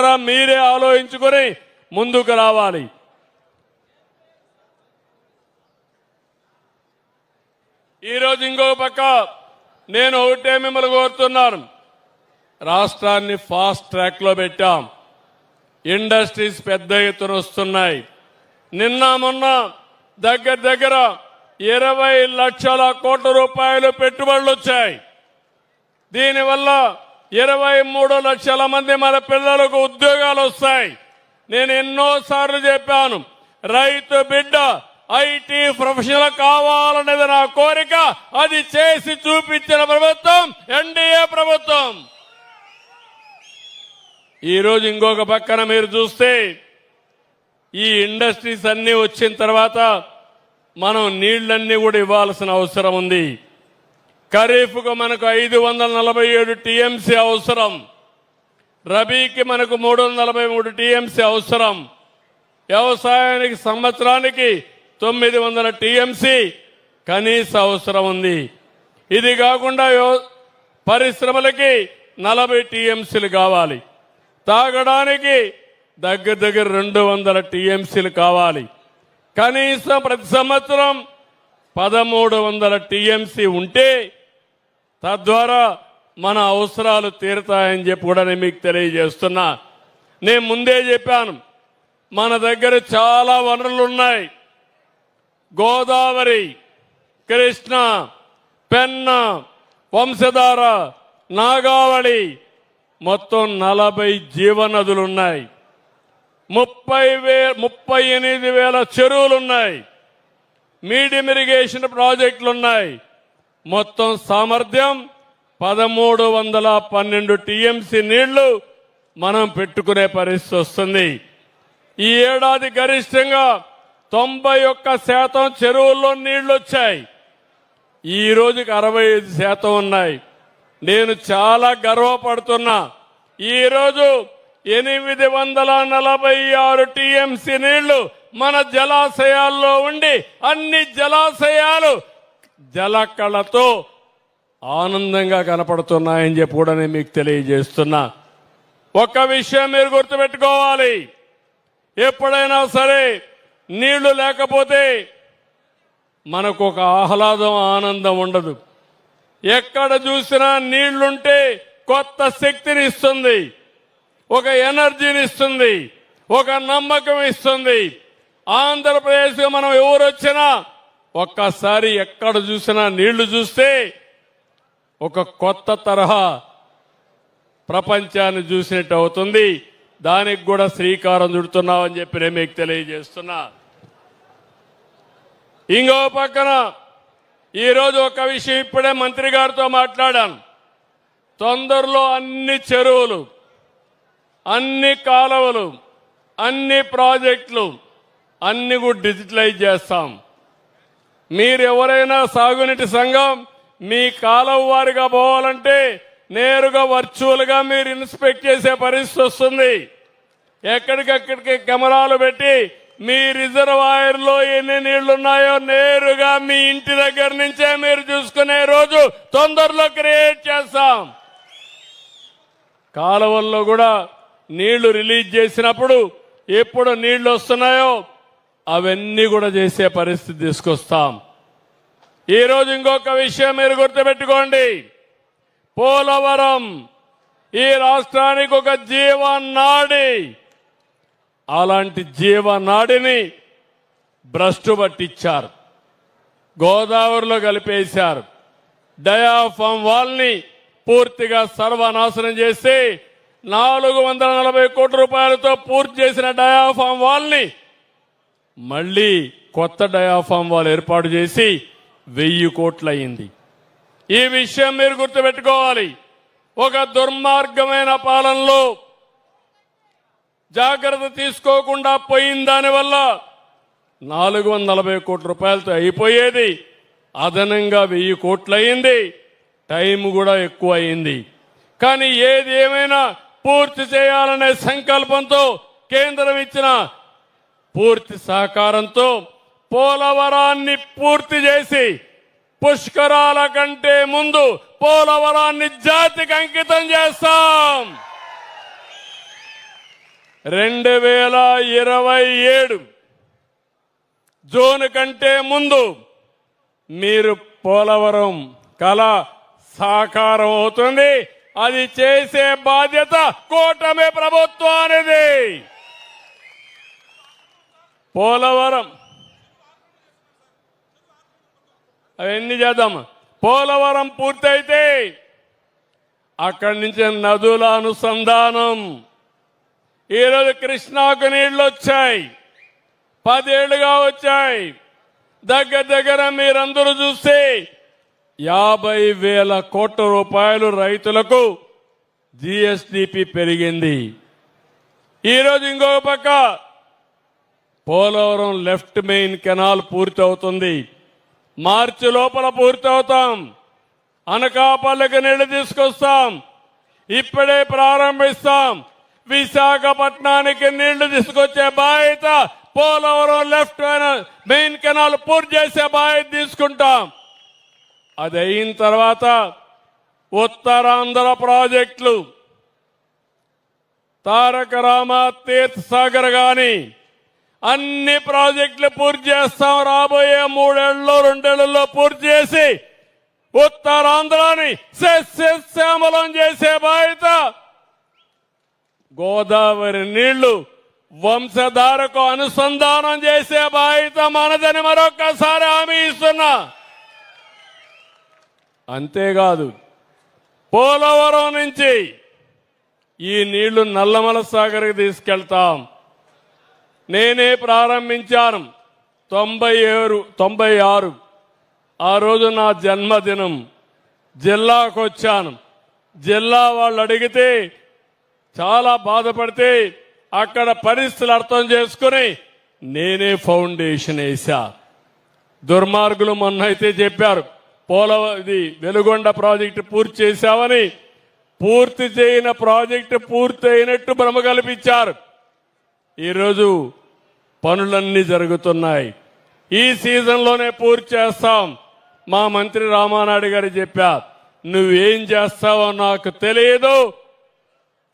మిత్రులారా మీరే ఆలోచించుకొని ముందుకు రావాలి. ఈరోజు ఇంకో పక్క నేను ఒకటే మిమ్మల్ని కోరుతున్నాను. రాష్ట్రాన్ని ఫాస్ట్ ట్రాక్లో పెట్టాం. ఇండస్ట్రీస్ పెద్ద ఎత్తున వస్తున్నాయి. నిన్న మొన్న దగ్గర దగ్గర ఇరవై లక్షల కోట్ల రూపాయలు పెట్టుబడులు వచ్చాయి. దీనివల్ల ఇరవై మూడు లక్షల మంది మన పిల్లలకు ఉద్యోగాలు వస్తాయి. నేను ఎన్నోసార్లు చెప్పాను రైతు బిడ్డ ఐటీ ప్రొఫెషనల్ కావాలనేది నా కోరిక అది చేసి చూపించిన ప్రభుత్వం ఎన్డీఏ ప్రభుత్వం. ఈరోజు ఇంకొక పక్కన మీరు చూస్తే ఈ ఇండస్ట్రీస్ అన్నీ వచ్చిన తర్వాత మనం నీళ్ళన్నీ కూడా ఇవ్వాల్సిన అవసరం ఉంది. ఖరీఫ్కు మనకు ఐదు వందల నలభై ఏడు టీఎంసీ అవసరం. రబీకి మనకు మూడు వందల నలభై మూడు టీఎంసీ అవసరం. వ్యవసాయానికి సంవత్సరానికి తొమ్మిది వందల టీఎంసీ కనీస అవసరం ఉంది. ఇది కాకుండా పరిశ్రమలకి నలభై టీఎంసీలు కావాలి. తాగడానికి దగ్గర దగ్గర రెండు వందల టీఎంసీలు కావాలి. కనీసం ప్రతి సంవత్సరం పదమూడు వందల టీఎంసీ ఉంటే తద్వారా మన అవసరాలు తీరుతాయని చెప్పి కూడా నేను మీకు తెలియజేస్తున్నా. నేను ముందే చెప్పాను మన దగ్గర చాలా వనరులు ఉన్నాయి. గోదావరి కృష్ణ పెన్న వంశధార నాగావళి మొత్తం నలభై జీవనదులున్నాయి ముప్పై వే ముప్పై ఎనిమిది వేల చెరువులున్నాయి మీడియం ఇరిగేషన్ ప్రాజెక్టులు ఉన్నాయి. మొత్తం సామర్థ్యం పదమూడు వందల పన్నెండు టీఎంసీ నీళ్ళు మనం పెట్టుకునే పరిస్థితి వస్తుంది. ఈ ఏడాది గరిష్టంగా తొంభై ఒక్క శాతం చెరువుల్లో నీళ్ళు వచ్చాయి. ఈ రోజుకి అరవై ఐదు శాతం ఉన్నాయి. నేను చాలా గర్వపడుతున్నా. ఈరోజు ఎనిమిది వందల నలభై ఆరు టీఎంసీ నీళ్ళు మన జలాశయాల్లో ఉండి అన్ని జలాశయాలు జలకళతో ఆనందంగా కనపడుతున్నాయని చెప్పి కూడా నేను మీకు తెలియజేస్తున్నా. ఒక విషయం మీరు గుర్తుపెట్టుకోవాలి. ఎప్పుడైనా సరే నీళ్ళు లేకపోతే మనకు ఒక ఆహ్లాదం ఆనందం ఉండదు. ఎక్కడ చూసినా నీళ్ళుంటే కొత్త శక్తిని ఇస్తుంది. ఒక ఎనర్జీని ఇస్తుంది. ఒక నమ్మకం ఇస్తుంది. ఆంధ్రప్రదేశ్ మనం ఎవరు వచ్చినా ఒక్కసారి ఎక్కడ చూసినా నీళ్ళు చూస్తే ఒక కొత్త తరహా ప్రపంచాన్ని చూసినట్టు అవుతుంది. దానికి కూడా శ్రీకారం చుడుతున్నామని చెప్పి నేను మీకు తెలియజేస్తున్నా. ఇంకో పక్కన ఈరోజు ఒక విషయం ఇప్పుడే మంత్రి గారితో మాట్లాడాను. తొందరలో అన్ని చెరువులు అన్ని కాలువలు అన్ని ప్రాజెక్టులు అన్ని కూడా డిజిటలైజ్ చేస్తాం. మీరు ఎవరైనా సాగునీటి సంఘం మీ కాలం వారిగా పోవాలంటే నేరుగా వర్చువల్గా మీరు ఇన్స్పెక్ట్ చేసే పరిస్థితి వస్తుంది. ఎక్కడికక్కడికి కెమెరాలు పెట్టి మీ రిజర్వాయర్లో ఎన్ని నీళ్ళున్నాయో నేరుగా మీ ఇంటి దగ్గర నుంచే మీరు చూసుకునే రోజు తొందరలో క్రియేట్ చేస్తాం. కాలువల్లో కూడా నీళ్ళు రిలీజ్ చేసినప్పుడు ఎప్పుడు నీళ్ళు వస్తున్నాయో అవన్నీ కూడా చేసే పరిస్థితి తీసుకొస్తాం. ఈ రోజు ఇంకొక విషయం మీరు గుర్తుపెట్టుకోండి. పోలవరం ఈ రాష్ట్రానికి ఒక జీవనాడి. అలాంటి జీవనాడిని భ్రష్టు పట్టించారు. గోదావరిలో కలిపేశారు. డయాఫామ్ వాల్ని పూర్తిగా సర్వనాశనం చేసి నాలుగు వందల నలభై కోట్ల రూపాయలతో పూర్తి చేసిన డయాఫామ్ వాల్ని మళ్ళీ కొత్త డయాఫామ్ వాళ్ళు ఏర్పాటు చేసి వెయ్యి కోట్లయింది ఈ విషయం మీరు గుర్తుపెట్టుకోవాలి. ఒక దుర్మార్గమైన పాలనలో జాగ్రత్త తీసుకోకుండా పోయిన దానివల్ల నాలుగు వందల నలభై కోట్ల రూపాయలతో అయిపోయేది. అదనంగా వెయ్యి కోట్లు అయింది టైం కూడా ఎక్కువ అయింది కానీ ఏది ఏమైనా పూర్తి చేయాలనే సంకల్పంతో కేంద్రం ఇచ్చిన పూర్తి సహకారంతో పోలవరాన్ని పూర్తి చేసి పుష్కరాల కంటే ముందు పోలవరాన్ని జాతికి అంకితం చేస్తాం. రెండు వేల ఇరవై ఏడు జూన్ కంటే ముందు మీరు పోలవరం కళ సాకారం అవుతుంది. అది చేసే బాధ్యత కూటమి ప్రభుత్వానిది. పోలవరం. అవన్నీ చేద్దాం? పోలవరం పూర్తయితే అక్కడి నుంచి నదుల అనుసంధానం. ఈరోజు కృష్ణాకు నీళ్ళు వచ్చాయి. పదేళ్ళుగా వచ్చాయి. దగ్గర దగ్గర మీరందరూ చూస్తే యాభై వేల కోట్ల రూపాయలు రైతులకు జిఎస్డిపి పెరిగింది. ఈరోజు ఇంకొక పక్క పోలవరం లెఫ్ట్ మెయిన్ కెనాల్ పూర్తి అవుతుంది మార్చి లోపల పూర్తి అవుతాం అనకాపల్లికి నీళ్ళు తీసుకొస్తాం. ఇప్పుడే ప్రారంభిస్తాం. విశాఖపట్నానికి నీళ్ళు తీసుకొచ్చే బాధ్యత పోలవరం లెఫ్ట్ మెయిన్ కెనాల్ పూర్తి చేసే బాధ్యత తీసుకుంటాం. అది అయిన తర్వాత ఉత్తరాంధ్ర ప్రాజెక్టులు. తారక రామ తీర్థసాగర్ సాగర్ అన్ని ప్రాజెక్టులు పూర్తి చేస్తాం. రాబోయే మూడేళ్ళలో రెండేళ్ళలో పూర్తి చేసి ఉత్తరాంధ్రాని సస్యశ్యామలం చేసే బాధ్యత. గోదావరి నీళ్ళు వంశధారకు అనుసంధానం చేసే బాధ్యత మనదని మరొక్కసారి హామీ ఇస్తున్నా. అంతేకాదు పోలవరం నుంచి ఈ నీళ్ళు నల్లమల సాగర్కి తీసుకెళ్తాం. నేనే ప్రారంభించాను. తొంభై ఏడు తొంభై ఆరు ఆ రోజు నా జన్మదినం. జిల్లాకు వచ్చాను జిల్లా వాళ్ళు అడిగితే చాలా బాధపడితే అక్కడ పరిస్థితులు అర్థం చేసుకుని నేనే ఫౌండేషన్ వేశా. దుర్మార్గులు మొన్న అయితే చెప్పారు పోలవ ఇది వెలుగొండ ప్రాజెక్టు పూర్తి చేశామని. పూర్తి చేయని ప్రాజెక్టు పూర్తి అయినట్టు భ్రమ కల్పించారు. ఈరోజు పనులన్నీ జరుగుతున్నాయి. ఈ సీజన్లోనే పూర్తి చేస్తాం. మా మంత్రి రామానాయుడు గారు చెప్పారు నువ్వేం చేస్తావో నాకు తెలియదు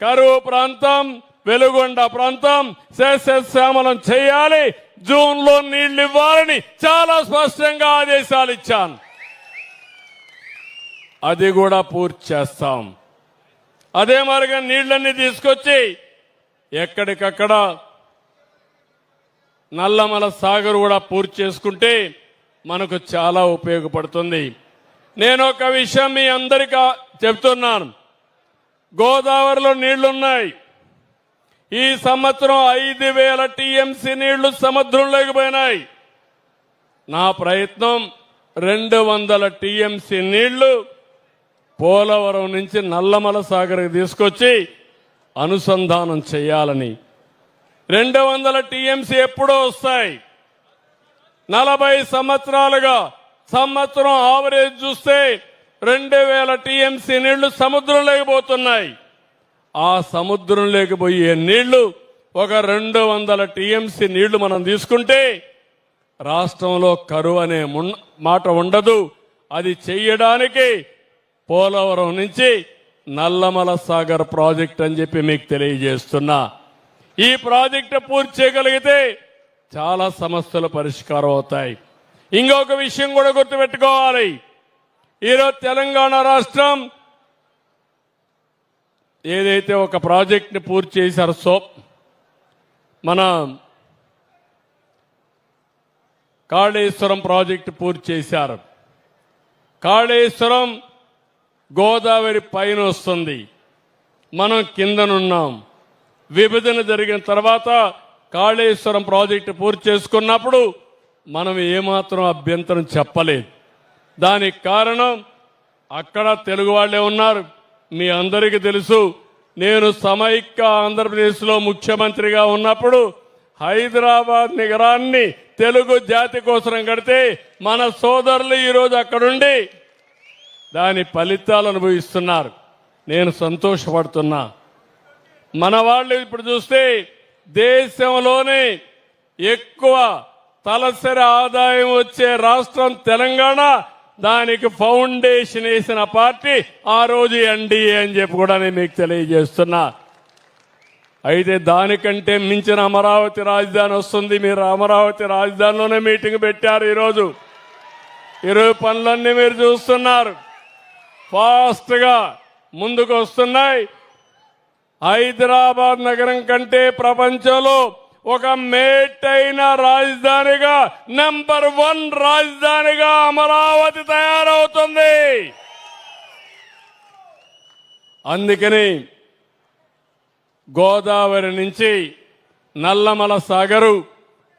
కరువు ప్రాంతం వెలుగొండ ప్రాంతం శేషశ్యామలం చేయాలి. జూన్లో నీళ్ళు ఇవ్వాలని చాలా స్పష్టంగా ఆదేశాలు ఇచ్చాను. అది కూడా పూర్తి చేస్తాం. అదే మార్గం నీళ్ళన్నీ తీసుకొచ్చి ఎక్కడికక్కడ నల్లమల సాగర్ కూడా పూర్తి చేసుకుంటే మనకు చాలా ఉపయోగపడుతుంది. నేను ఒక విషయం మీ అందరికీ చెప్తున్నాను. గోదావరిలో నీళ్ళున్నాయి. ఈ సంవత్సరం ఐదు వేల టీఎంసీ నీళ్ళు సముద్రంలోకి పోయినాయి. నా ప్రయత్నం రెండు వందల టీఎంసీ నీళ్ళు పోలవరం నుంచి నల్లమల సాగర్కి తీసుకొచ్చి అనుసంధానం చేయాలని రెండు వందల టీఎంసీ ఎప్పుడో వస్తాయి. నలభై సంవత్సరాలుగా సంవత్సరం ఆవరేజ్ చూస్తే రెండు వేల టీఎంసీ నీళ్ళు సముద్రంలోకి పోతున్నాయి ఆ సముద్రంలోకి పోయే నీళ్ళు ఒక రెండు వందల టీఎంసీ నీళ్ళు మనం తీసుకుంటే రాష్ట్రంలో కరువు అనే మున్- మాట ఉండదు. అది చెయ్యడానికి పోలవరం నుంచి నల్లమల సాగర్ ప్రాజెక్ట్ అని చెప్పి మీకు తెలియజేస్తున్నా. ఈ ప్రాజెక్టు పూర్తి చేయగలిగితే చాలా సమస్యలు పరిష్కారం అవుతాయి. ఇంకొక విషయం కూడా గుర్తుపెట్టుకోవాలి. ఈరోజు తెలంగాణ రాష్ట్రం ఏదైతే ఒక ప్రాజెక్ట్ని పూర్తి చేశారో సో మన కాళేశ్వరం ప్రాజెక్టు పూర్తి చేశారు. కాళేశ్వరం గోదావరి పైన వస్తుంది. మనం కిందనున్నాం. విభజన జరిగిన తర్వాత కాళేశ్వరం ప్రాజెక్టు పూర్తి చేసుకున్నప్పుడు మనం ఏమాత్రం అభ్యంతరం చెప్పలేదు. దానికి కారణం అక్కడ తెలుగు వాళ్ళే ఉన్నారు. మీ అందరికీ తెలుసు నేను సమైక్య ఆంధ్రప్రదేశ్లో ముఖ్యమంత్రిగా ఉన్నప్పుడు హైదరాబాద్ నగరాన్ని తెలుగు జాతి కోసం కడితే మన సోదరులు ఈరోజు అక్కడుండి దాని ఫలితాలు అనుభవిస్తున్నారు. నేను సంతోషపడుతున్నా. మన వాళ్ళు ఇప్పుడు చూస్తే దేశంలోనే ఎక్కువ తలసరి ఆదాయం వచ్చే రాష్ట్రం తెలంగాణ. దానికి ఫౌండేషన్ వేసిన పార్టీ ఆ రోజు ఎన్డీఏ అని చెప్పి కూడా నేను మీకు తెలియజేస్తున్నా. అయితే దానికంటే మించిన అమరావతి రాజధాని వస్తుంది. మీరు అమరావతి రాజధానిలోనే మీటింగ్ పెట్టారు ఈరోజు. ఈరోజు పనులన్నీ మీరు చూస్తున్నారు. ఫాస్ట్గా ముందుకు వస్తున్నాయి. హైదరాబాద్ నగరం కంటే ప్రపంచంలో ఒక మేటైన రాజధానిగా నెంబర్ వన్ రాజధానిగా అమరావతి తయారవుతుంది. అందుకని గోదావరి నుంచి నల్లమల సాగరు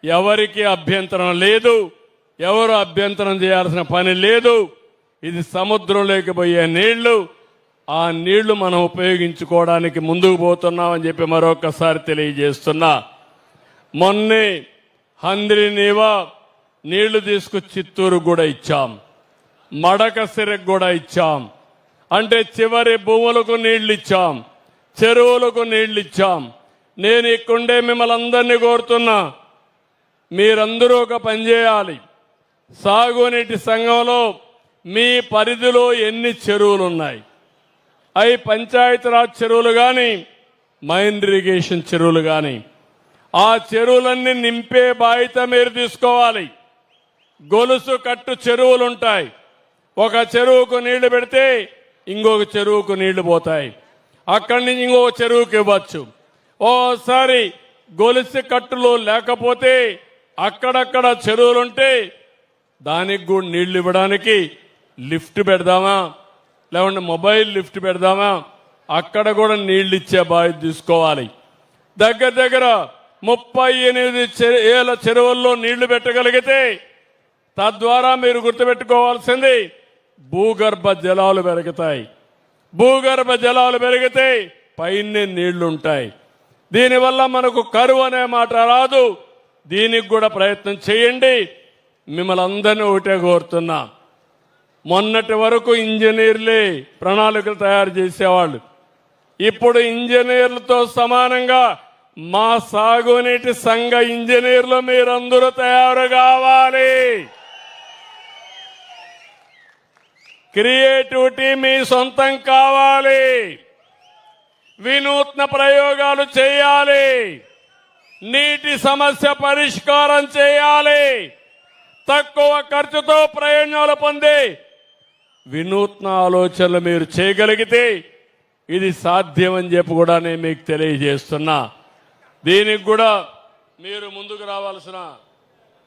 ఎవరికి అభ్యంతరం లేదు ఎవరు అభ్యంతరం చేయాల్సిన పని లేదు ఇది సముద్రంలోకి పోయే నీళ్ళు ఆ నీళ్ళు మనం ఉపయోగించుకోవడానికి ముందుకు పోతున్నామని చెప్పి మరొకసారి తెలియజేస్తున్నా. మొన్నే హంద్రి నీవా నీళ్ళు తీసుకు చిత్తూరు కూడా ఇచ్చాం. మడక సిరకు కూడా ఇచ్చాం. అంటే చివరి భూములకు నీళ్ళు ఇచ్చాం. చెరువులకు నీళ్ళు ఇచ్చాం. నేను ఇక్కడే మిమ్మల్ని అందరినీ కోరుతున్నా మీరందరూ ఒక పని చేయాలి. సాగునీటి సంఘంలో మీ పరిధిలో ఎన్ని చెరువులు ఉన్నాయి అవి పంచాయతీరాజ్ చెరువులు కానీ మైన్ ఇరిగేషన్ చెరువులు కానీ ఆ చెరువులన్నీ నింపే బాధ్యత మీరు తీసుకోవాలి. గొలుసు కట్టు చెరువులు ఉంటాయి ఒక చెరువుకు నీళ్ళు పెడితే ఇంకొక చెరువుకు నీళ్ళు పోతాయి. అక్కడి నుంచి ఇంకొక చెరువుకి ఇవ్వచ్చు. ఓసారి గొలుసు కట్టులు లేకపోతే అక్కడక్కడ చెరువులుంటే దానికి కూడా నీళ్ళు ఇవ్వడానికి లిఫ్ట్ పెడదామా? లేకుంటే మొబైల్ లిఫ్ట్ పెడదామా? అక్కడ కూడా నీళ్ళు ఇచ్చే బాధ్యత తీసుకోవాలి. దగ్గర దగ్గర ముప్పై ఎనిమిది ఏళ్ళ చెరువుల్లో నీళ్ళు పెట్టగలిగితే తద్వారా మీరు గుర్తుపెట్టుకోవాల్సింది భూగర్భ జలాలు పెరుగుతాయి. భూగర్భ జలాలు పెరిగితే పైనే నీళ్ళుంటాయి. దీనివల్ల మనకు కరువు అనే మాట రాదు. దీనికి కూడా ప్రయత్నం చేయండి. మిమ్మల్ని అందరినీ ఒకటే కోరుతున్నా. మొన్నటి వరకు ఇంజనీర్లే ప్రణాళికలు తయారు చేసేవాళ్ళు. ఇప్పుడు ఇంజనీర్లతో సమానంగా మా సాగునీటి సంఘ ఇంజనీర్లు మీరందరూ తయారు కావాలి. క్రియేటివిటీ మీ సొంతం కావాలి. వినూత్న ప్రయోగాలు చేయాలి. నీటి సమస్య పరిష్కారం చేయాలి. తక్కువ ఖర్చుతో ప్రయోజనాలు పొందే వినూత్న ఆలోచనలు మీరు చేయగలిగితే ఇది సాధ్యమని చెప్పి కూడా నేను మీకు తెలియజేస్తున్నా. దీనికి కూడా మీరు ముందుకు రావాల్సిన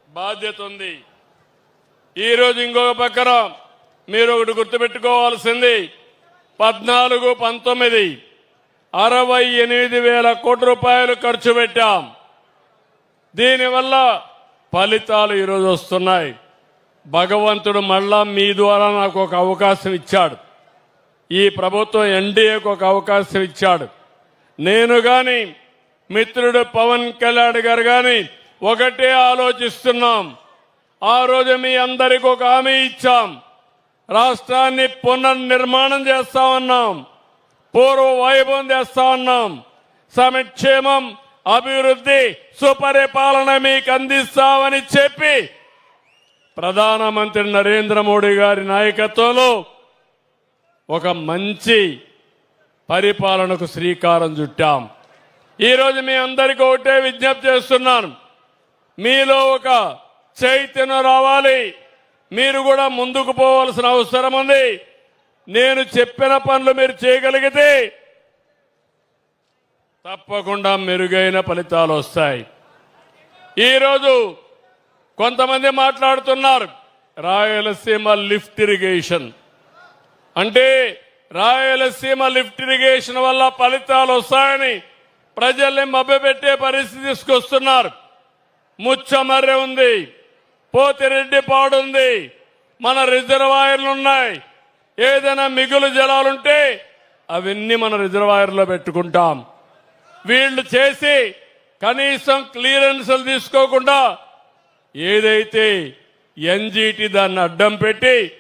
బాధ్యత ఉంది. ఈరోజు ఇంకొక పక్కన మీరు ఒకటి గుర్తుపెట్టుకోవాల్సింది. పద్నాలుగు పంతొమ్మిది అరవై ఎనిమిది వేల కోట్ల రూపాయలు ఖర్చు పెట్టాం. దీనివల్ల ఫలితాలు ఈరోజు వస్తున్నాయి. భగవంతుడు మళ్ళా మీ ద్వారా నాకు ఒక అవకాశం ఇచ్చాడు. ఈ ప్రభుత్వం ఎన్డీఏకు ఒక అవకాశం ఇచ్చాడు. నేను గాని మిత్రుడు పవన్ కళ్యాణ్ గారు గాని ఒకటే ఆలోచిస్తున్నాం. ఆ రోజు మీ అందరికి ఒక హామీ ఇచ్చాం. రాష్ట్రాన్ని పునర్నిర్మాణం చేస్తామన్నాం. పూర్వ వైభవం చేస్తామన్నాం. సంక్షేమం అభివృద్ధి సుపరిపాలన మీకు అందిస్తామని చెప్పి ప్రధానమంత్రి నరేంద్ర మోడీ గారి నాయకత్వంలో ఒక మంచి పరిపాలనకు శ్రీకారం చుట్టాం. ఈరోజు మీ అందరికీ ఒకటే విజ్ఞప్తి చేస్తున్నాను. మీలో ఒక చైతన్యం రావాలి. మీరు కూడా ముందుకు పోవాల్సిన అవసరం ఉంది. నేను చెప్పిన పనులు మీరు చేయగలిగితే తప్పకుండా మెరుగైన ఫలితాలు వస్తాయి. ఈరోజు కొంతమంది మాట్లాడుతున్నారు రాయలసీమ లిఫ్ట్ ఇరిగేషన్. అంటే రాయలసీమ లిఫ్ట్ ఇరిగేషన్ వల్ల ఫలితాలు వస్తాయని ప్రజల్ని మభ్యపెట్టే పరిస్థితి తీసుకొస్తున్నారు. ముచ్చమర్రె ఉంది పోతిరెడ్డిపాడు ఉంది మన రిజర్వాయర్లు ఉన్నాయి. ఏదైనా మిగులు జలాలుంటే అవన్నీ మన రిజర్వాయర్లో పెట్టుకుంటాం. వీళ్ళు చేసి కనీసం క్లియరెన్సులు తీసుకోకుండా ఏదైతే ఎన్జీటీ దాన్ని అడ్డం పెట్టి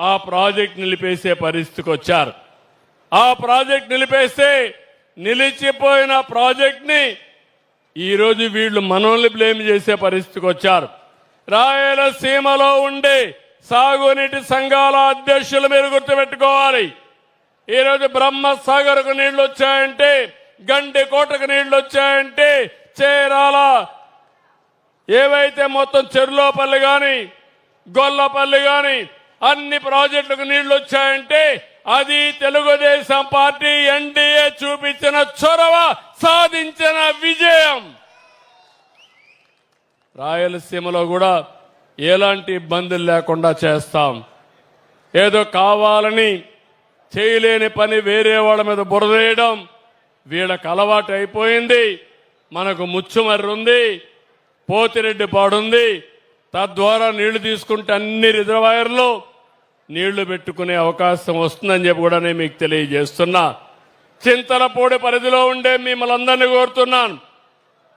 ఆ ప్రాజెక్ట్ నిలిపేసే పరిస్థితికి వచ్చారు. ఆ ప్రాజెక్ట్ నిలిపేస్తే నిలిచిపోయిన ప్రాజెక్ట్ని ఈరోజు వీళ్ళు మనల్ని బ్లేమ్ చేసే పరిస్థితికి వచ్చారు. రాయలసీమలో ఉండే సాగునీటి సంఘాల అధ్యక్షులు మీరు గుర్తుపెట్టుకోవాలి. ఈరోజు బ్రహ్మసాగర్కు నీళ్ళు వచ్చాయంటే గండి కోటకు నీళ్ళు వచ్చాయంటే చేరాల ఏవైతే మొత్తం చెరులోపల్లి కానీ గొల్లపల్లి కానీ అన్ని ప్రాజెక్టులకు నీళ్ళు వచ్చాయంటే అది తెలుగుదేశం పార్టీ ఎన్డీఏ చూపించిన చొరవ సాధించిన విజయం. రాయలసీమలో కూడా ఎలాంటి ఇబ్బందులు లేకుండా చేస్తాం. ఏదో కావాలని చేయలేని పని వేరే వాళ్ళ మీద బురదేయడం వీళ్ళకి అలవాటు అయిపోయింది మనకు ముచ్చుమర్రుంది. పోతిరెడ్డి పాడుంది. తద్వారా నీళ్ళు తీసుకుంటే అన్ని రిజర్వాయర్లు నీళ్ళు పెట్టుకునే అవకాశం వస్తుందని చెప్పి కూడా నేను మీకు తెలియజేస్తున్నా. చింతలపూడి పరిధిలో ఉండే మిమ్మల్ని అందరినీ కోరుతున్నాను.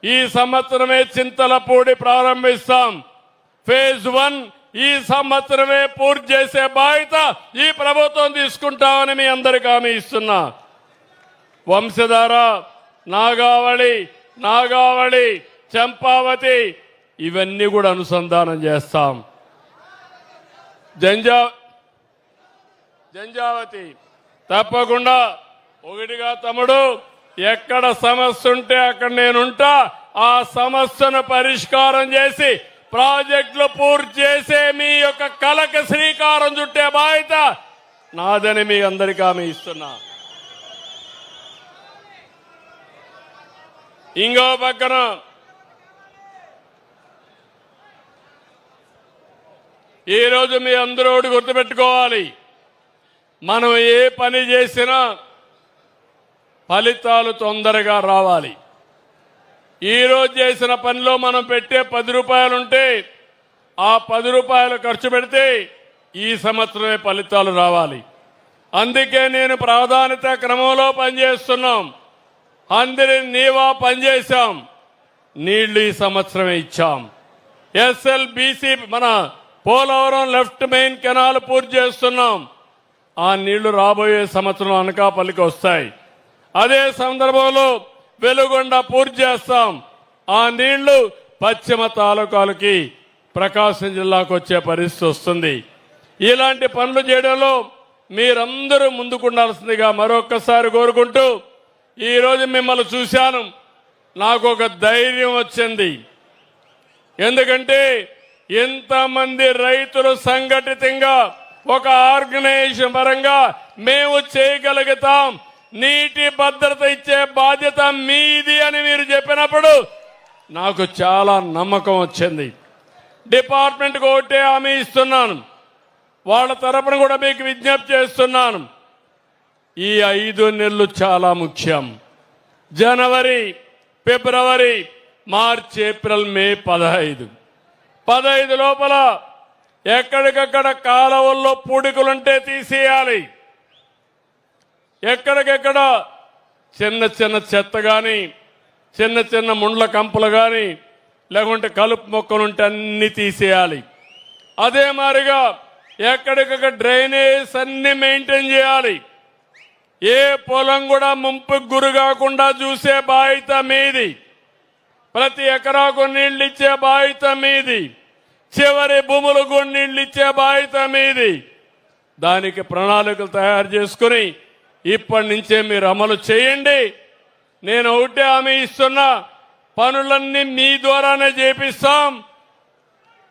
ఈ సంవత్సరమే చింతలపూడి ప్రారంభిస్తాం. ఫేజ్ వన్ ఈ సంవత్సరమే పూర్తి చేసే బాధ్యత ఈ ప్రభుత్వం తీసుకుంటామని మీ అందరికి హామీ ఇస్తున్నా. వంశధార నాగావళి నాగావళి చంపావతి ఇవన్నీ కూడా అనుసంధానం చేస్తాం. జంజా జంజావతి తప్పకుండా ఒకటిగా తమ్ముడు ఎక్కడ సమస్య ఉంటే అక్కడ నేనుంటా ఆ సమస్యను పరిష్కారం చేసి ప్రాజెక్టులు పూర్తి చేసే మీ యొక్క కలక శ్రీకారం చుట్టే బాధ్యత నాదని మీ అందరికీ ఆమె ఇస్తున్నా. ఇంకో పక్కన ఈరోజు మీ అందరూ ఒకటి గుర్తుపెట్టుకోవాలి. మనం ఏ పని చేసినా ఫలితాలు తొందరగా రావాలి. ఈ రోజు చేసిన పనిలో మనం పెట్టే పది రూపాయలుంటే ఆ పది రూపాయలు ఖర్చు పెడితే ఈ సంవత్సరమే ఫలితాలు రావాలి. అందుకే నేను ప్రాధాన్యత క్రమంలో పనిచేస్తున్నాం. అందరి నీవా పనిచేశాం. నీళ్ళు ఈ సంవత్సరమే ఇచ్చాం. ఎస్ఎల్బిసి మన పోలవరం లెఫ్ట్ మెయిన్ కెనాల్ పూర్తి చేస్తున్నాం. ఆ నీళ్ళు రాబోయే సంవత్సరం అనకాపల్లికి వస్తాయి. అదే సందర్భంలో వెలుగొండ పూర్తి చేస్తాం. ఆ నీళ్ళు పశ్చిమ తాలూకాలకి ప్రకాశం జిల్లాకు వచ్చే పరిస్థితి వస్తుంది. ఇలాంటి పనులు చేయడంలో మీరందరూ ముందుకుండాల్సిందిగా మరొక్కసారి కోరుకుంటూ ఈరోజు మిమ్మల్ని చూశాను. నాకు ఒక ధైర్యం వచ్చింది. ఎందుకంటే ఎంతమంది రైతులు సంఘటితంగా ఒక ఆర్గనైజేషన్ పరంగా మేము చేయగలుగుతాం? నీటి భద్రత ఇచ్చే బాధ్యత మీది అని మీరు చెప్పినప్పుడు నాకు చాలా నమ్మకం వచ్చింది. డిపార్ట్మెంట్కి ఒకటే హామీ ఇస్తున్నాను. వాళ్ళ తరపున కూడా మీకు విజ్ఞప్తి చేస్తున్నాను. ఈ ఐదు నెలలు చాలా ముఖ్యం. జనవరి ఫిబ్రవరి మార్చ్ ఏప్రిల్ మే పదహైదు. పదహైదు లోపల ఎక్కడికక్కడ కాలువల్లో పూడికలుంటే తీసేయాలి. ఎక్కడికెక్కడ చిన్న చిన్న చెత్త కానీ చిన్న చిన్న ముండ్ల కంపలు కానీ లేకుంటే కలుపు మొక్కలుంటే అన్ని తీసేయాలి. అదే మారిగా ఎక్కడికక్కడ డ్రైనేజ్ అన్ని మెయింటైన్ చేయాలి. ఏ పొలం కూడా ముంపుకు గురి కాకుండా చూసే బాధ్యత మీది. ప్రతి ఎకరాకు నీళ్ళు ఇచ్చే బాధ్యత మీది. చివరి భూములకు నీళ్ళు ఇచ్చే బాధ్యత మీది. దానికి ప్రణాళికలు తయారు చేసుకుని ఇప్పటి నుంచే మీరు అమలు చేయండి. నేను ఒకటే హామీ ఇస్తున్నా పనులన్నీ మీ ద్వారానే చేపిస్తాం.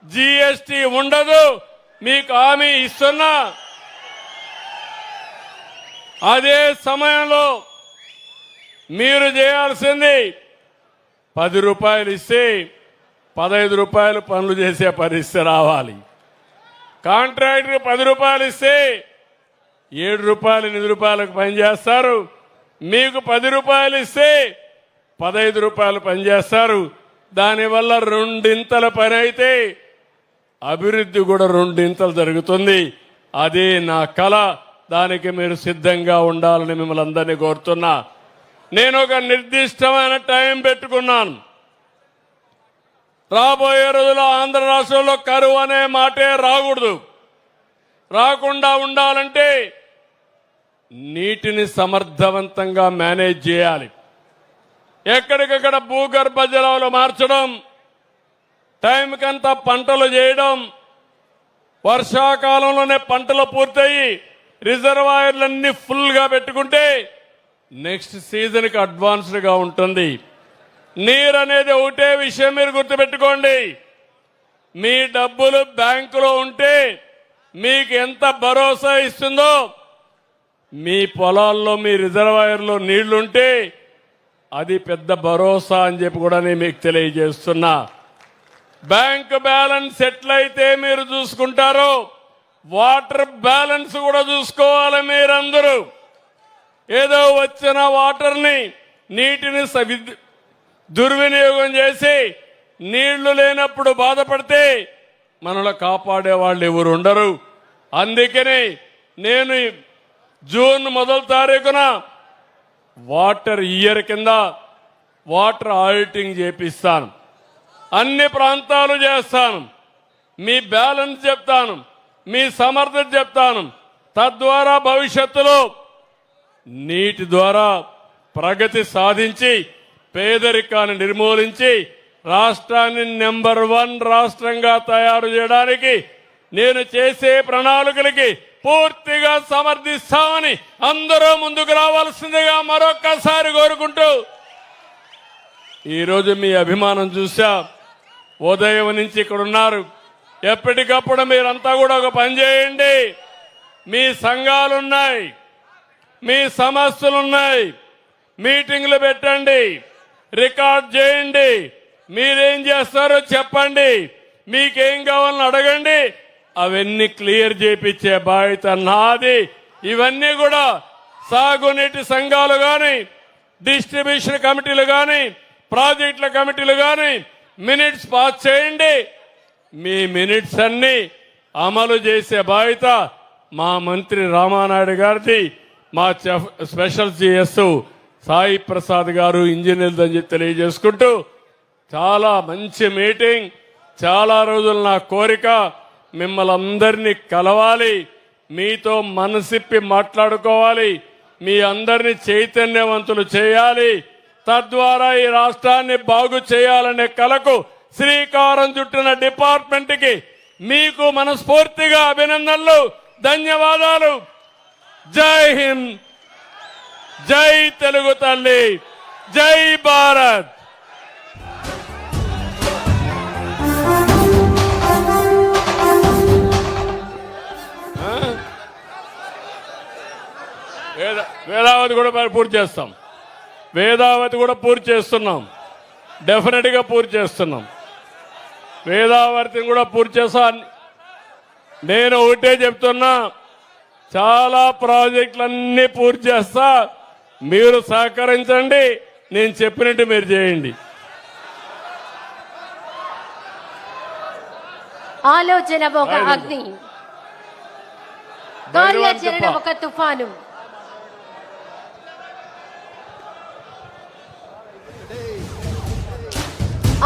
జీఎస్టీ ఉండదు మీకు హామీ ఇస్తున్నా. అదే సమయంలో మీరు చేయాల్సింది పది రూపాయలు ఇస్తే పదహైదు రూపాయలు పనులు చేసే పరిస్థితి రావాలి. కాంట్రాక్టర్ పది రూపాయలు ఇస్తే ఏడు రూపాయలు ఎనిమిది రూపాయలకు పనిచేస్తారు మీకు పది రూపాయలు ఇస్తే పదహైదు రూపాయలు పనిచేస్తారు దానివల్ల రెండింతల పని అయితే అభివృద్ధి కూడా రెండింతలు జరుగుతుంది. అదే నా కళ. దానికి మీరు సిద్ధంగా ఉండాలని మిమ్మల్ని అందరినీ కోరుతున్నా. నేను ఒక నిర్దిష్టమైన టైం పెట్టుకున్నాను. రాబోయే రోజుల్లో ఆంధ్ర రాష్ట్రంలో కరువు అనే మాటే రాకూడదు. రాకుండా ఉండాలంటే నీటిని సమర్థవంతంగా మేనేజ్ చేయాలి. ఎక్కడికక్కడ భూగర్భ జలాలు మార్చడం టైంకంతా పంటలు చేయడం వర్షాకాలంలోనే పంటలు పూర్తయి రిజర్వాయర్లన్నీ ఫుల్గా పెట్టుకుంటే నెక్స్ట్ సీజన్కి అడ్వాన్స్డ్గా ఉంటుంది. నీరు అనేది ఒకటే విషయం మీరు గుర్తుపెట్టుకోండి. మీ డబ్బులు బ్యాంకులో ఉంటే మీకు ఎంత భరోసా ఇస్తుందో మీ పొలాల్లో మీ రిజర్వాయర్లో నీళ్ళుంటే అది పెద్ద భరోసా అని చెప్పి కూడా నేను మీకు తెలియజేస్తున్నా. బ్యాంక్ బ్యాలెన్స్ ఎట్లయితే మీరు చూసుకుంటారో వాటర్ బ్యాలెన్స్ కూడా చూసుకోవాలి మీరందరూ. ఏదో వచ్చిన వాటర్ని నీటిని దుర్వినియోగం చేసి నీళ్ళు లేనప్పుడు బాధపడితే మనలో కాపాడే వాళ్ళు ఎవరు ఉండరు. అందుకని నేను జూన్ మొదటి తారీఖున వాటర్ ఇయర్ కింద వాటర్ ఆడిటింగ్ చేపిస్తాను. అన్ని ప్రాంతాలు చేస్తాను. మీ బ్యాలెన్స్ చెప్తాను. మీ సమర్థత చెప్తాను. తద్వారా భవిష్యత్తులో నీటి ద్వారా ప్రగతి సాధించి పేదరికాన్ని నిర్మూలించి రాష్ట్రాన్ని నెంబర్ వన్ రాష్ట్రంగా తయారు చేయడానికి నేను చేసే ప్రణాళికలకి పూర్తిగా సమర్థిస్తామని అందరూ ముందుకు రావాల్సిందిగా మరొక్కసారి కోరుకుంటూ ఈరోజు మీ అభిమానం చూసా. ఉదయం నుంచి ఇక్కడ ఉన్నారు. ఎప్పటికప్పుడు మీరంతా కూడా ఒక పని చేయండి. మీ సంఘాలున్నాయి. మీ సమస్యలున్నాయి. మీటింగ్లు పెట్టండి. రికార్డ్ చేయండి. మీరేం చేస్తారో చెప్పండి. మీకేం కావాలని అడగండి. అవన్నీ క్లియర్ చేపించే బాధ్యత నాది. ఇవన్నీ కూడా సాగునీటి సంఘాలు కానీ డిస్ట్రిబ్యూషన్ కమిటీలు కానీ ప్రాజెక్టుల కమిటీలు కానీ మినిట్స్ పాస్ చేయండి. మీ మినిట్స్ అన్ని అమలు చేసే బాధ్యత మా మంత్రి రామానాయుడు గారిది. మా chief- special CS Sai Prasad garu ఇంజనీర్లు అని చెప్పి తెలియజేసుకుంటూ చాలా మంచి మీటింగ్ చాలా రోజులు నా కోరిక మిమ్మల్ని అందరినీ కలవాలి మీతో మనసిప్పి మాట్లాడుకోవాలి మీ అందరినీ చైతన్యవంతులు చేయాలి తద్వారా ఈ రాష్ట్రాన్ని బాగు చేయాలనే కలకు శ్రీకారం చుట్టిన డిపార్ట్మెంట్కి మీకు మనస్ఫూర్తిగా అభినందనలు ధన్యవాదాలు. జై హింద్. జై తెలుగు తల్లి జై భారత్. వేదావతి కూడా మరి పూర్తి చేస్తాం. వేదావతి కూడా పూర్తి చేస్తున్నాం. డెఫినెట్గా పూర్తి చేస్తున్నాం. వేదావతిని కూడా పూర్తి చేస్తాను నేను ఒకటే చెప్తున్నా చాలా ప్రాజెక్టులన్నీ పూర్తి చేస్తా. మీరు సహకరించండి నేను చెప్పినట్టు మీరు చేయండి. ఆలోచన ఒక అగ్ని. కార్యాచరణ ఒక తుఫాను.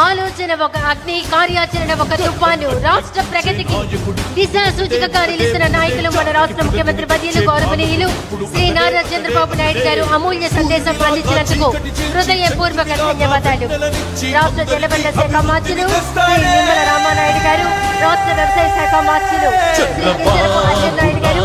ఆలోచన ఒక అగ్ని కార్యాచరణ ఒక తుఫాను రాష్ట్ర ప్రగతికి దిశ సూచిక నిలిచిన నాయకులు మన రాష్ట్ర ముఖ్యమంత్రి బదిలీలు గౌరవనీయులు శ్రీ నారా చంద్రబాబు నాయుడు గారు అమూల్య సందేశం అందించినందుకు హృదయపూర్వక ధన్యవాదాలు. రాష్ట్ర జలబండ శాఖ మార్చులు శ్రీ నిమ్మల రామానాయుడు గారు రాష్ట్ర వ్యవసాయ శాఖ మార్చులు శ్రీ నాయుడు గారు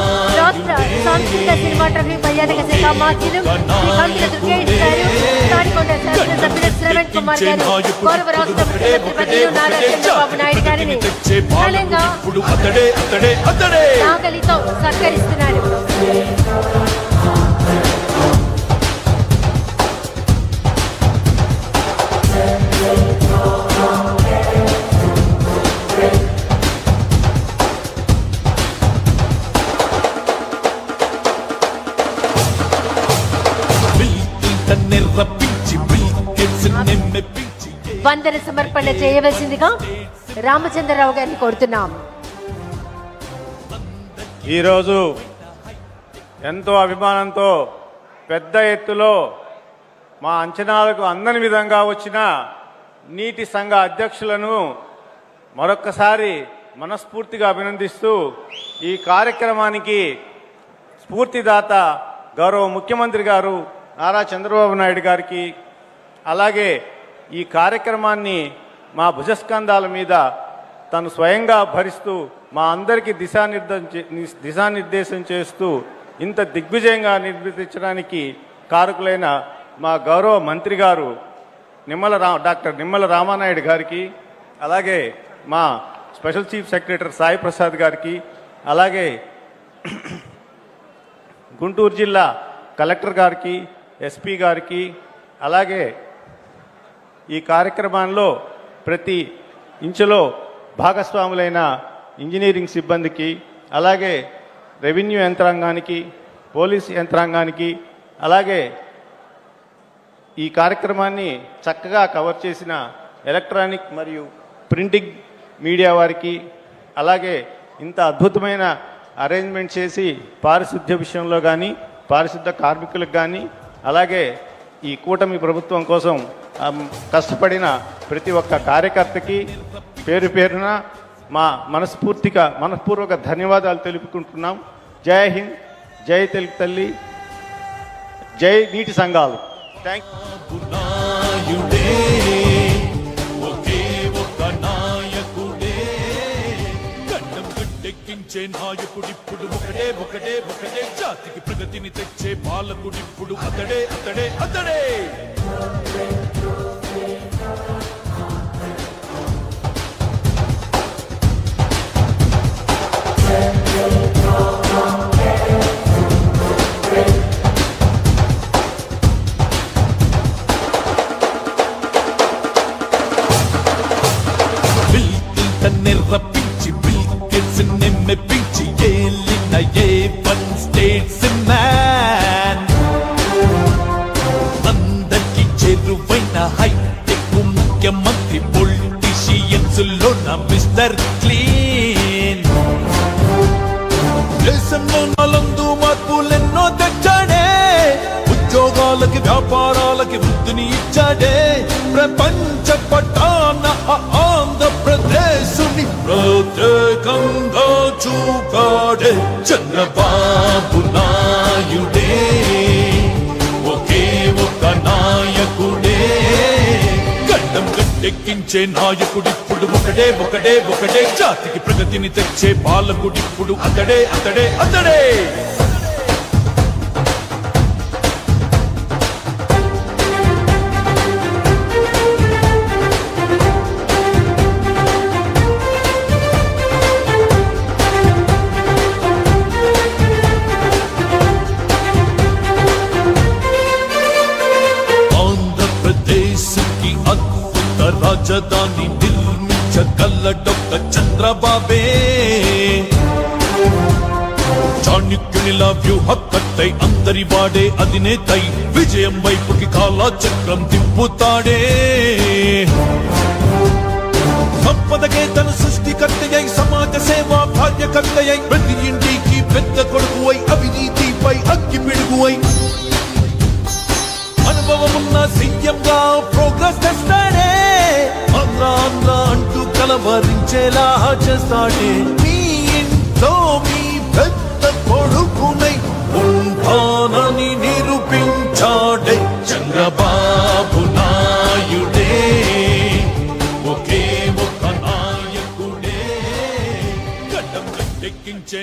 రాష్ట్ర సాంస్కృతిక సినిమాటోగ్రఫీ పర్యాటక శాఖ మార్చులు శ్రీ కంకిల దుర్గేష్ గారు తాడికొండ శాసనసభ్యులు శ్రవణ్ కుమార్ గారు గౌరవ రాష్ట్ర ముఖ్యమంత్రి నారా చంద్రబాబు నాయుడు గారిని ఘనంగా నాగలితో సత్కరిస్తున్నారు. వందన సమర్పణ చేయవలసిందిగా రామచంద్రరావు గారిని కోరుతున్నాం. ఈరోజు ఎంతో అభిమానంతో పెద్ద ఎత్తులో మా అంచనాలకు అందని విధంగా వచ్చిన నీటి సంఘ అధ్యక్షులను మరొక్కసారి మనస్ఫూర్తిగా అభినందిస్తూ ఈ కార్యక్రమానికి స్ఫూర్తిదాత గౌరవ ముఖ్యమంత్రి గారు నారా చంద్రబాబు నాయుడు గారికి అలాగే ఈ కార్యక్రమాన్ని మా భుజస్కంధాల మీద తను స్వయంగా భరిస్తూ మా అందరికీ దిశానిర్దేశం చే- దిశానిర్దేశం చేస్తూ ఇంత దిగ్విజయంగా నిర్వర్తించడానికి కారకులైన మా గౌరవ మంత్రి గారు నిమ్మల రా డాక్టర్ నిమ్మల రామానాయుడు గారికి అలాగే మా special chief secretary Sai Prasad గారికి అలాగే గుంటూరు జిల్లా కలెక్టర్ గారికి ఎస్పీ గారికి అలాగే ఈ కార్యక్రమాల్లో ప్రతి ఇంచులో భాగస్వాములైన ఇంజనీరింగ్ సిబ్బందికి అలాగే రెవెన్యూ యంత్రాంగానికి పోలీస్ యంత్రాంగానికి అలాగే ఈ కార్యక్రమాన్ని చక్కగా కవర్ చేసిన ఎలక్ట్రానిక్ మరియు ప్రింటింగ్ మీడియా వారికి అలాగే ఇంత అద్భుతమైన అరేంజ్మెంట్ చేసి పారిశుద్ధ్య విషయంలో కానీ పారిశుద్ధ కార్మికులకు కానీ అలాగే ఈ కూటమి ప్రభుత్వం కోసం కష్టపడిన ప్రతి ఒక్క కార్యకర్తకి పేరు పేరున మా మనస్ఫూర్తిగా మనస్పూర్వక ధన్యవాదాలు తెలుపుకుంటున్నాం. జై హింద్ జై తెలుగు తల్లి జై నీటి సంఘాలు. థ్యాంక్ నాయుడే నాయకుడే నాయకుడిప్పుడు ఒకటే ఒకటే ఒకటే. జాతికి ప్రగతిని తెచ్చే పాలకుడిప్పుడు అతడే అతడే అతడే. Thank you. చంద్రబాబు నాయుడే ఒకే ఒక నాయకుడే. గడ్డం గట్టెక్కించే నాయకుడిప్పుడు ఒకడే ఒకడే ఒకడే. జాతికి ప్రగతిని తెచ్చే పాలకుడిప్పుడు అతడే అతడే అతడే. రాజధాని నిర్మించగలడొక్క చంద్రబాబే. చాణక్యునిలా వ్యూహకర్తై అందరి వాడే అధినేతై విజయం వైపుకి కాలా చక్రం తిప్పుతాడే సంపదకే తన సృష్టికర్తయ్యై సమాజ సేవా కార్యకర్తయ్యై ప్రతి ఇంటికి పెద్ద కొడుకు అయి అవినీతిపై అగ్గి పిడుగు పిడుగువై అనుభవమున్న సీఎంగా ప్రోగ్రెస్ అంటూ కలవరించేలా చేస్తాడే మీ ఇంట్లో మీ పెద్ద కొడుకునై ఉంటానని నిరూపించాడే చంద్రబాబు నాయుడే. ఒకే ఒక నాయకుడే. గడ్డం గట్టెక్కించే